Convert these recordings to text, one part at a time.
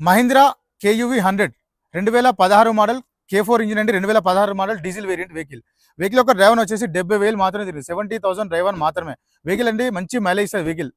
Mahindra కేయూవీ hundred రెండు వేల పదహారు మోడల్ కే ఫోర్ ఇంజిన్ అండి రెండు వేల పదహారు model diesel variant vehicle vehicle యొక్క డ్రైవర్ వచ్చేసి డెబ్బై వేలు మాత్రమే తిరిగింది. సెవెంటీ థౌసండ్ డ్రైవర్ మాత్రమే. వెహికల్ అండి మంచి మైలేజ్ ఇస్తుంది వెహికల్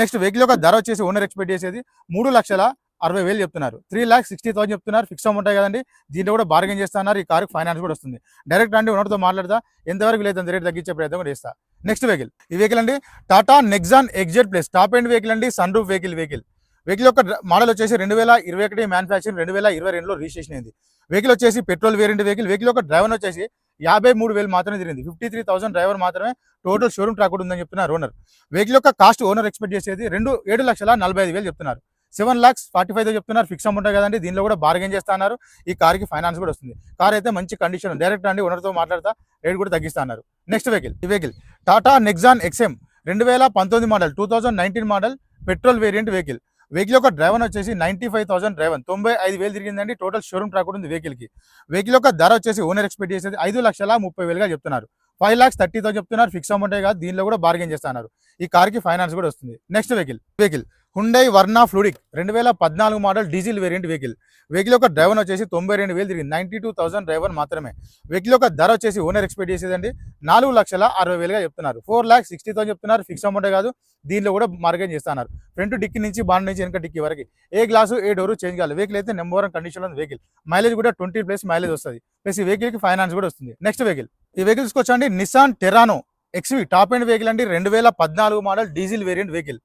నెక్స్ట్ వెహికల్ యొక్క ధర వచ్చేసి ఓనర్ ఎక్స్పెక్ట్ చేసేది మూడు లక్షల అరవై వేలు చెప్తున్నారు. త్రీ ల్యాక్ సిక్స్టీ థౌసండ్ చెప్తున్నారు. ఫిక్స్ అమౌంట్ ఉంటాయి కదండి. దీంట్లో కూడా బార్గెన్ చేస్తున్నారు ఈ కారు ఫైనాన్స్ కూడా వస్తుంది. డైరెక్ట్ అండి ఓనర్తో మాట్లాడతా. ఎంతవరకు లేదు అంత రేట్ తగ్గించే ప్రయత్నం కూడా చేస్తా. నెక్స్ట్ వెహికల్ ఈ వెహికల్ అండి Tata Nexon XZ plus top end vehicle అండి sun roof vehicle vehicle vehicle యొక్క మోడల్ వచ్చేసి రెండు వేల ఇరవై ఒకటి మ్యానుఫ్యాక్చరింగ్ రెండు వేల ఇరవై రెండులో రిజిస్ట్రేషన్ అయింది. వెహికల్ వచ్చేసి పెట్రోల్ వేరియంట్ వెహికల్ వెహికల్ యొక్క డ్రైవర్ వచ్చేసి యాభై మూడు వేలు మాత్రమే తిరిగింది. ఫిఫ్టీ త్రీ థౌసండ్ డ్రైవర్ మాత్రమే టోటల్ షోరూమ్ ట్రాక్ ఉందని చెప్తున్నారు ఓనర్ వెహికల్ యొక్క కాస్ట్ ఓనర్ ఎక్స్పెక్ట్ చేసేది రెండు ఏడు లక్షల నలభై ఐదు వేలు చెప్తున్నారు. సెవెన్ లాక్స్ ఫార్టీ ఫైవ్ చెప్తున్నారు. ఫిక్స్ అమౌంట్ కదండి. దీనిలో కూడా బార్గెన్ చేస్తున్నారు ఈ కార్కి ఫైనాన్స్ కూడా వస్తుంది. కార్ అయితే మంచి కండిషన్ డైరెక్ట్ అండి. ఓనర్తో మాట్లాడతా. రేట్ కూడా తగ్గిస్తున్నారు నెక్స్ట్ వెహికల్ ఈ వెహికల్ టాటా నెక్సాన్ ఎక్స్ఎం రెండు వేల పంతొమ్మిది model two thousand nineteen model petrol variant vehicle vehicle యొక్క డ్రైవర్ వచ్చేసి నైన్టీ ఫైవ్ థౌసండ్ డ్రైవర్. తొంభై ఐదు వేలు తిరిగిందండి. టోటల్ షోరూమ్ ట్రాక్ ఉంది వెహికల్కి. వెహికల్ యొక్క ధర వచ్చేసి ఓనర్ ఎక్స్పెక్ట్ చేసేది ఐదు లక్షల ముప్పై వేలుగా చెప్తున్నారు. ఫైవ్ ల్యాక్స్ థర్టీ థౌసండ్ చెప్తున్నారు ఫిక్స్ అమౌంట్ కాదు దీనిలో కూడా బార్గెన్ చేస్తున్నారు ఈ కార్కి ఫైనాన్స్ కూడా వస్తుంది. Next vehicle vehicle Hyundai Verna fluidic రెండు వేల పద్నాలుగు model diesel variant vehicle. Vehicle యొక్క డ్రైవర్ వచ్చేసి తొంభై రెండు వేలు తిరిగింది. నైన్టీ టూ థౌసండ్ డ్రైవర్ మాత్రమే. వెహికల్ యొక్క ధర వచ్చేసి ఓనర్ ఎక్స్పెక్ట్ చేసేదండి నాలుగు లక్షల అరవై వేలుగా చెప్తున్నారు. ఫోర్ లాక్ సిక్స్టీ థౌసండ్ చెప్తున్నారు ఫిక్స్ అమౌంట్ కాదు దీనిలో కూడా మార్గం చేస్తున్నారు ఫ్రంట్ డిక్కి నుంచి బాండ్ నుంచి వెనక డిక్కి వరకు. ఏ గ్లాసు ఏ డోరు చేంజ్ కావాలి వెహికల్ అయితే నెంబర్ వన్ కండిషన్ ఉంది వెహికల్. మైలేజ్ కూడా ట్వంటీ ప్లస్ మైలేజ్ వస్తుంది. ప్లస్ ఈ వెహికల్కి ఫైనాన్స్ కూడా వస్తుంది. నెక్స్ట్ వెహికల్ ఈ వెహికల్ వచ్చండి Nissan Terrano XV top end vehicle అండి. రెండు వేల పద్నాలుగు model diesel variant vehicle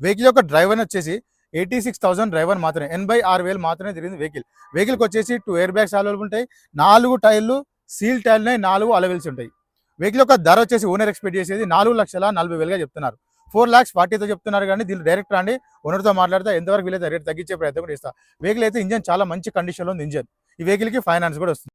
vehicle యొక్క డ్రైవర్ వచ్చేసి ఎయిటీ సిక్స్ థౌసండ్ డ్రైవర్ మాత్రమే ఎనభై ఆరు వేలు మాత్రమే తిరిగింది వెహికల్ వెహికల్కి వచ్చేసి టూ ఎయిర్ బ్యాగ్స్ అవైలబుల్ ఉంటాయి. నాలుగు టైర్లు సీల్ టైర్లు నాలుగు అలవెల్స్ ఉంటాయి. వెహికల్ యొక్క ధర వచ్చేసి ఓనర్ ఎక్స్పెక్ట్ చేసేది నాలుగు లక్షల నలభై వేలుగా చెప్తున్నారు. ఫోర్ లాక్స్ ఫార్టీతో చెప్తున్నారు కానీ దీన్ని డైరెక్ట్ రండి ఓనర్తో మాట్లాడితే ఎంతవరకు వీలైతే రేట్ తగ్గించే ప్రయత్నం కూడా ఇస్తా వెహికల్ అయితే ఇంజన్ చాలా మంచి కండిషన్లో ఉంది ఇంజన్. ఈ వెహికల్కి ఫైనాన్స్ కూడా వస్తుంది.